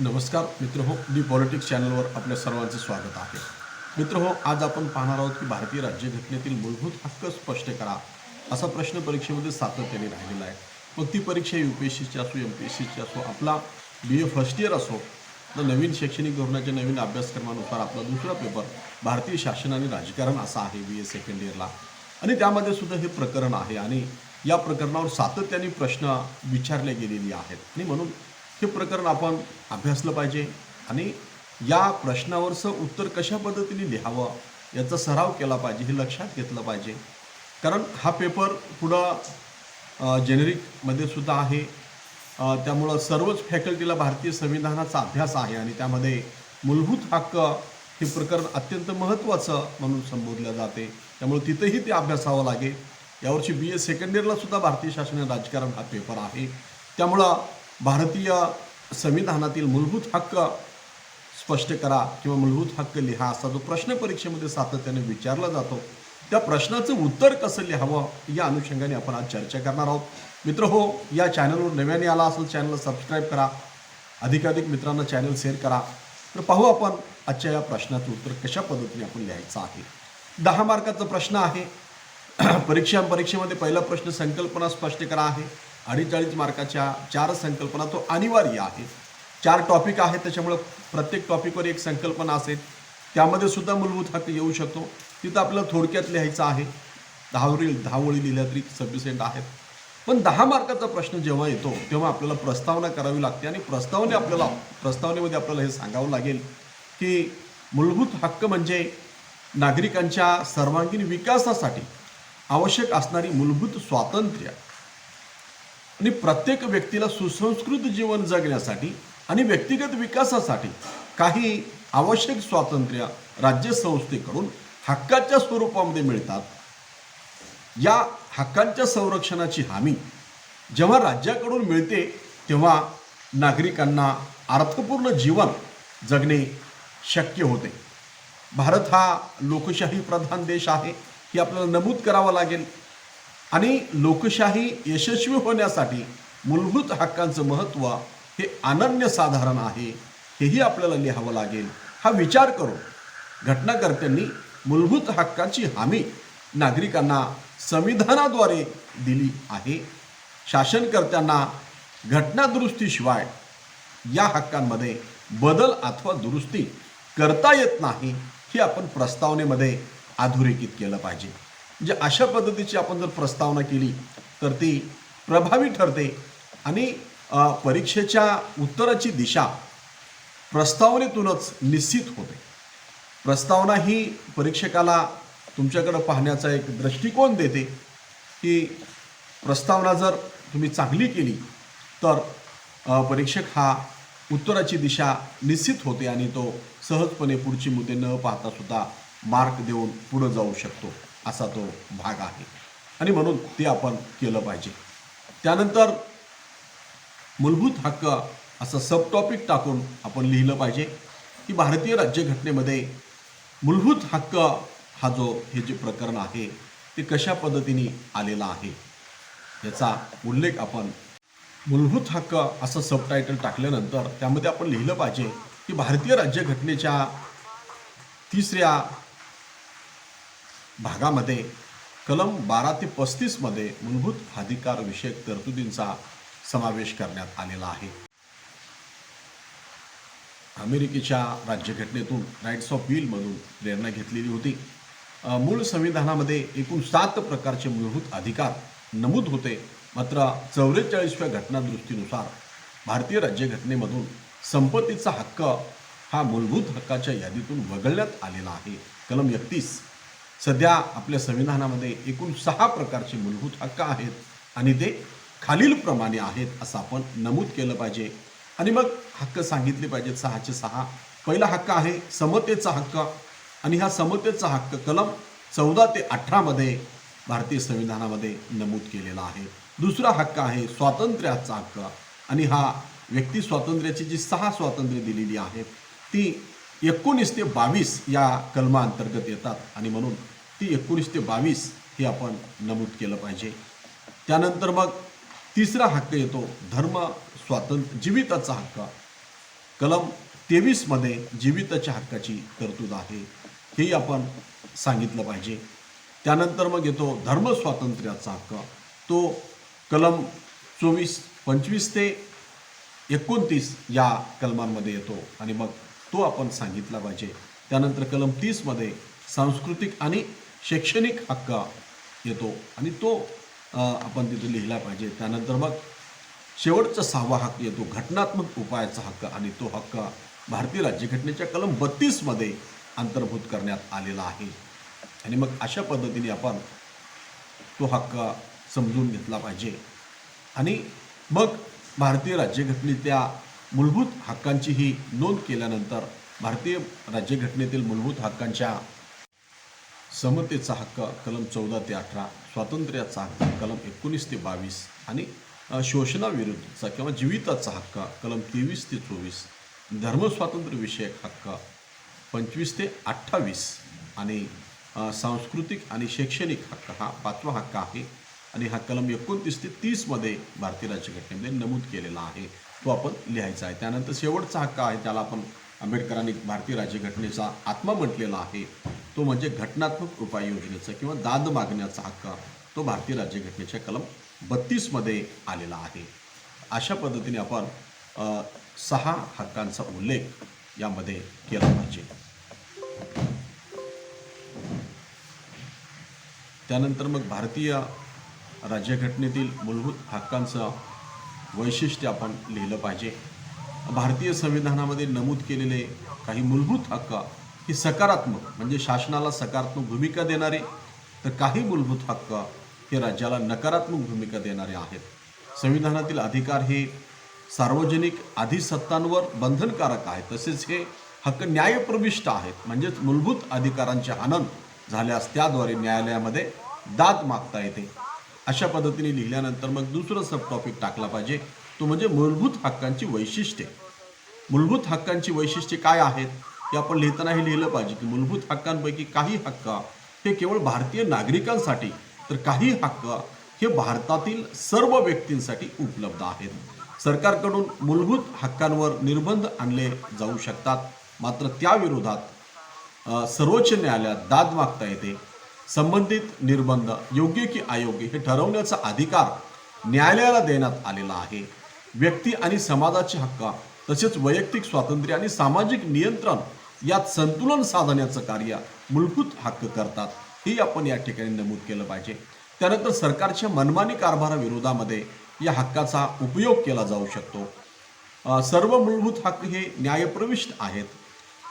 नमस्कार मित्र हो दी पॉलिटिक्स चॅनलवर आपल्या सर्वांचं स्वागत आहे. मित्र हो आज आपण पाहणार आहोत की भारतीय राज्यघटनेतील मूलभूत हक्क स्पष्ट करा असा प्रश्न परीक्षेमध्ये सातत्याने राहिलेला आहे. मग ती परीक्षा यू पी एस सीची असो एम पी एस सीची असो आपला बी ए फर्स्ट इयर असो तर नवीन शैक्षणिक धोरणाच्या नवीन अभ्यासक्रमानुसार आपला दुसरा पेपर भारतीय शासन आणि राजकारण असा आहे बी ए सेकंड इयरला आणि त्यामध्ये सुद्धा हे प्रकरण आहे आणि या प्रकरणावर सातत्याने प्रश्न विचारले गेलेली आहेत. आणि म्हणून हे प्रकरण आपण अभ्यासलं पाहिजे. आणि या प्रश्नावरचं उत्तर कशा पद्धतीने लिहावं याचा सराव केला पाहिजे हे लक्षात घेतलं पाहिजे. कारण हा पेपर पुढं जेनेरिकमध्ये सुद्धा आहे. त्यामुळं सर्वच फॅकल्टीला भारतीय संविधानाचा अभ्यास आहे आणि त्यामध्ये मूलभूत हक्क हे प्रकरण अत्यंत महत्त्वाचं म्हणून संबोधलं जाते. त्यामुळे तिथंही ते अभ्यासावं लागेल. यावर्षी बी ए सेकंड इयरला सुद्धा भारतीय शासन राजकारण हा पेपर आहे. त्यामुळं भारतीय संविधानातील मूलभूत हक्क स्पष्ट करा किंवा मूलभूत हक्क लिहा असा जो प्रश्न परीक्षेमध्ये सातत्याने विचारला जातो त्या प्रश्नाचं उत्तर कसं लिहावं या अनुषंगाने आपण आज चर्चा करणार आहोत. मित्र हो या चॅनलवर नव्याने आला असेल चॅनलला सबस्क्राईब करा. अधिकाधिक मित्रांना चॅनल शेअर करा. तर पाहू आपण आजच्या या प्रश्नाचं उत्तर कशा पद्धतीने आपण लिहायचं आहे. दहा मार्काचा प्रश्न आहे. परीक्षा परीक्षेमध्ये पहिला प्रश्न संकल्पना स्पष्ट करा आहे. अडीचाळीस मार्काच्या चार संकल्पना तो अनिवार्य आहे. चार टॉपिक आहेत त्याच्यामुळं प्रत्येक टॉपिकवर एक संकल्पना असेल. त्यामध्ये सुद्धा मूलभूत हक्क येऊ शकतो. तिथं आपल्याला थोडक्यात लिहायचं आहे. दहावरील दहावळी लिहिल्या तरी सफिशियंट आहेत. पण दहा मार्काचा प्रश्न जेव्हा येतो तेव्हा आपल्याला प्रस्तावना करावी लागते आणि प्रस्तावने आपल्याला प्रस्तावनेमध्ये आपल्याला हे सांगावं लागेल की मूलभूत हक्क म्हणजे नागरिकांच्या सर्वांगीण विकासासाठी आवश्यक असणारी मूलभूत स्वातंत्र्य. आणि प्रत्येक व्यक्तीला सुसंस्कृत जीवन जगण्यासाठी आणि व्यक्तिगत विकासासाठी काही आवश्यक स्वातंत्र्य राज्य संस्थेकडून हक्काच्या स्वरूपामध्ये मिळतात. या हक्कांच्या संरक्षणाची हमी जेव्हा राज्याकडून मिळते तेव्हा नागरिकांना अर्थपूर्ण जीवन जगणे शक्य होते. भारत हा लोकशाही प्रधान देश आहे हे आपल्याला नमूद करावं लागेल. आणि लोकशाही यशस्वी होण्यासाठी मूलभूत हक्कांचं महत्त्व हे अनन्यसाधारण आहे हेही आपल्याला लिहावं लागेल. हा विचार करून घटनाकर्त्यांनी मूलभूत हक्काची हमी नागरिकांना संविधानाद्वारे दिली आहे. शासनकर्त्यांना घटनादुरुस्तीशिवाय या हक्कांमध्ये बदल अथवा दुरुस्ती करता येत नाही हे आपण प्रस्तावनेमध्ये अधोरेखित केलं पाहिजे. म्हणजे अशा पद्धतीची आपण जर प्रस्तावना केली तर ती प्रभावी ठरते. आणि परीक्षेच्या उत्तराची दिशा प्रस्तावनेतूनच निश्चित होते. प्रस्तावना ही परीक्षकाला तुमच्याकडं पाहण्याचा एक दृष्टिकोन देते की प्रस्तावना जर तुम्ही चांगली केली तर परीक्षक हा उत्तराची दिशा निश्चित होते आणि तो सहजपणे पुढची मुद्दे न पाहता सुद्धा मार्क देऊन पुढं जाऊ शकतो. असा तो भाग आहे. आणि म्हणून ते आपण केलं पाहिजे. त्यानंतर मूलभूत हक्क असं सब टॉपिक टाकून आपण लिहिलं पाहिजे की भारतीय राज्यघटनेमध्ये मूलभूत हक्क हा जो हे जे प्रकरण आहे ते कशा पद्धतीने आलेला आहे? याचा उल्लेख आपण मूलभूत हक्क असं सबटायटल टाकल्यानंतर त्यामध्ये आपण लिहिलं पाहिजे की भारतीय राज्यघटनेच्या तिसऱ्या भागामध्ये कलम बारा ते पस्तीसमध्ये मूलभूत अधिकार विषयक तरतुदींचा समावेश करण्यात आलेला आहे. अमेरिकेच्या राज्यघटनेतून राईट्स ऑफ विलमधून प्रेरणा घेतलेली होती. मूळ संविधानामध्ये एकूण सात प्रकारचे मूलभूत अधिकार नमूद होते. मात्र चौवेचाळीसव्या घटनादृष्टीनुसार भारतीय राज्यघटनेमधून संपत्तीचा हक्क हा मूलभूत हक्काच्या यादीतून वगळण्यात आलेला आहे. कलम एकतीस सध्या आपल्या संविधानामध्ये एकूण सहा प्रकारचे मूलभूत हक्क आहेत आणि ते खालीलप्रमाणे आहेत असं आपण नमूद केलं पाहिजे. आणि मग हक्क सांगितले पाहिजेत. सहाचे सहा. पहिला हक्क आहे समतेचा हक्क. आणि हा समतेचा हक्क कलम चौदा ते अठरामध्ये भारतीय संविधानामध्ये नमूद केलेला आहे. दुसरा हक्क आहे स्वातंत्र्याचा हक्क. आणि हा व्यक्ती स्वातंत्र्याची जी सहा स्वातंत्र्य दिलेली आहेत ती एकोणीस ते बावीस या कलमाअंतर्गत येतात. आणि म्हणून ती एकोणीस ते बावीस हे आपण नमूद केलं पाहिजे. त्यानंतर मग तिसरा हक्क येतो धर्म स्वातंत्र्य जीविताचा हक्क. कलम तेवीसमध्ये जीविताच्या हक्काची तरतूद आहे हेही आपण सांगितलं पाहिजे. त्यानंतर मग येतो धर्म स्वातंत्र्याचा हक्क. तो कलम चोवीस पंचवीस ते एकोणतीस या कलमांमध्ये येतो. आणि मग तो आपण सांगितला पाहिजे. त्यानंतर कलम तीसमध्ये सांस्कृतिक आणि शैक्षणिक हक्क येतो. आणि तो आपण तिथे लिहिला पाहिजे. त्यानंतर मग शेवटचा सहावा हक्क येतो. घटनात्मक उपायाचा हक्क. आणि तो हक्क भारतीय राज्यघटनेच्या कलम बत्तीसमध्ये अंतर्भूत करण्यात आलेला आहे. आणि मग अशा पद्धतीने आपण तो हक्क समजून घेतला पाहिजे. आणि मग भारतीय राज्यघटनेच्या मूलभूत हक्कांची ही नोंद केल्यानंतर भारतीय राज्यघटनेतील मूलभूत हक्कांच्या समतेचा हक्क कलम चौदा ते अठरा स्वातंत्र्याचा हक्क कलम एकोणीस ते बावीस आणि शोषणाविरुद्धचा किंवा जीविताचा हक्क कलम तेवीस ते चोवीस धर्मस्वातंत्र्यविषयक हक्क पंचवीस ते अठ्ठावीस आणि सांस्कृतिक आणि शैक्षणिक हक्क हा पाचवा हक्क आहे आणि हा कलम एकोणतीस ते तीसमध्ये भारतीय राज्यघटनेमध्ये नमूद केलेला आहे. तो आपण लिहायचा आहे. त्यानंतर शेवटचा हक्क आहे त्याला आपण आंबेडकरांनी भारतीय राज्यघटनेचा आत्मा म्हटलेला आहे. तो म्हणजे घटनात्मक उपाययोजनेचा किंवा दाद मागण्याचा हक्क तो भारतीय राज्यघटनेच्या कलम बत्तीसमध्ये आलेला आहे. अशा पद्धतीने आपण सहा हक्कांचा उल्लेख यामध्ये केला पाहिजे. त्यानंतर मग भारतीय राज्यघटनेतील मूलभूत हक्कांचा वैशिष्ट्य आपण लिहिलं पाहिजे. भारतीय संविधानामध्ये नमूद केलेले काही मूलभूत हक्क ही सकारात्मक म्हणजे शासनाला सकारात्मक भूमिका देणारे तर काही मूलभूत हक्क हे राज्याला नकारात्मक भूमिका देणारे आहेत. संविधानातील अधिकार हे सार्वजनिक अधिसत्तांवर बंधनकारक आहे तसेच हे हक्क न्यायप्रविष्ट आहेत. म्हणजेच मूलभूत अधिकारांचे हनन झाल्यास त्याद्वारे न्यायालयामध्ये दाद मागता येते. अशा पद्धतीने लिहिल्यानंतर मग दुसरं सब टॉपिक टाकला पाहिजे. तो म्हणजे मूलभूत हक्कांची वैशिष्ट्ये. मूलभूत हक्कांची वैशिष्ट्ये काय आहेत? हे आपण लिहितानाही लिहिलं पाहिजे की मूलभूत हक्कांपैकी काही हक्क हे केवळ भारतीय नागरिकांसाठी तर काही हक्क हे भारतातील सर्व व्यक्तींसाठी उपलब्ध आहेत. सरकारकडून मूलभूत हक्कांवर निर्बंध आणले जाऊ शकतात. मात्र त्याविरोधात सर्वोच्च न्यायालयात दाद मागता येते. संबंधित निर्बंध योग्य की अयोग्य हे ठरवण्याचा अधिकार न्यायालयाला देण्यात आलेला आहे. व्यक्ती आणि समाजाचे हक्क तसेच वैयक्तिक स्वातंत्र्य आणि सामाजिक नियंत्रण यात संतुलन साधण्याचं कार्य मूलभूत हक्क करतात. हे आपण या ठिकाणी नमूद केलं पाहिजे. त्यानंतर सरकारच्या मनमानी कारभाराविरोधामध्ये या हक्काचा उपयोग केला जाऊ शकतो. सर्व मूलभूत हक्क हे न्यायप्रविष्ट आहेत.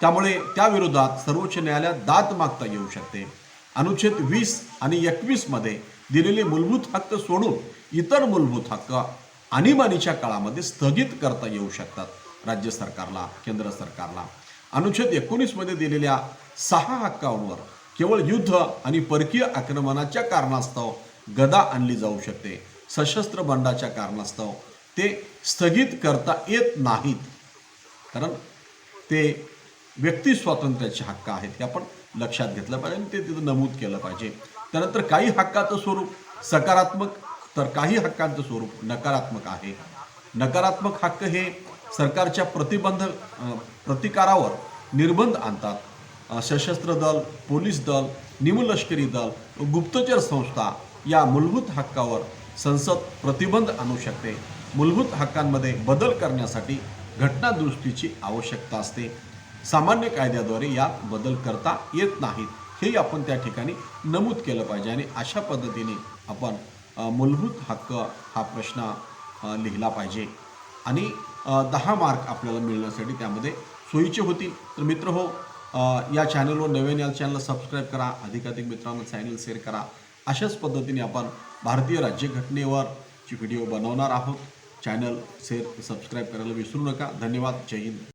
त्यामुळे त्याविरोधात सर्वोच्च न्यायालयात दाद मागता येऊ शकते. अनुच्छेद वीस आणि एकवीसमध्ये दिलेले मूलभूत हक्क सोडून इतर मूलभूत हक्क आणीबाणीच्या काळामध्ये स्थगित करता येऊ शकतात राज्य सरकारला केंद्र सरकारला. अनुच्छेद एकोणीसमध्ये दिलेल्या सहा हक्कांवर केवळ युद्ध आणि परकीय आक्रमणाच्या कारणास्तव गदा आणली जाऊ शकते. सशस्त्र बंडाच्या कारणास्तव ते स्थगित करता येत नाहीत. कारण ते व्यक्ती स्वातंत्र्याचे हक्क आहेत. हे आपण लक्षात घेतलं पाहिजे आणि ते तिथं नमूद केलं पाहिजे. त्यानंतर काही हक्काचं स्वरूप सकारात्मक तर काही हक्कांचं स्वरूप नकारात्मक आहे. नकारात्मक हक्क हे सरकारच्या प्रतिबंध प्रतिकारावर निर्बंध आणतात. सशस्त्र दल पोलीस दल निमलष्करी दल व गुप्तचर संस्था या मूलभूत हक्कावर संसद प्रतिबंध आणू शकते. मूलभूत हक्कांमध्ये बदल करण्यासाठी घटनादृष्टीची आवश्यकता असते. सामान्य कायद्याद्वारे यात बदल करता येत नाहीत. हेही आपण त्या ठिकाणी नमूद केलं पाहिजे आणि अशा पद्धतीने आपण मूलभूत हक्क हा प्रश्न लिहिला पाहिजे. आणि दहा मार्क आपल्याला मिळण्यासाठी त्यामध्ये सोयीचे होतील. तर मित्र हो या चॅनलवर नवीन या चॅनलला सबस्क्राईब करा अधिकाधिक मित्रांना चॅनल शेअर करा. अशाच पद्धतीने आपण भारतीय राज्यघटनेवर ची व्हिडिओ बनवणार आहोत. चॅनल शेअर सबस्क्राईब करायला विसरू नका. धन्यवाद. जय हिंद.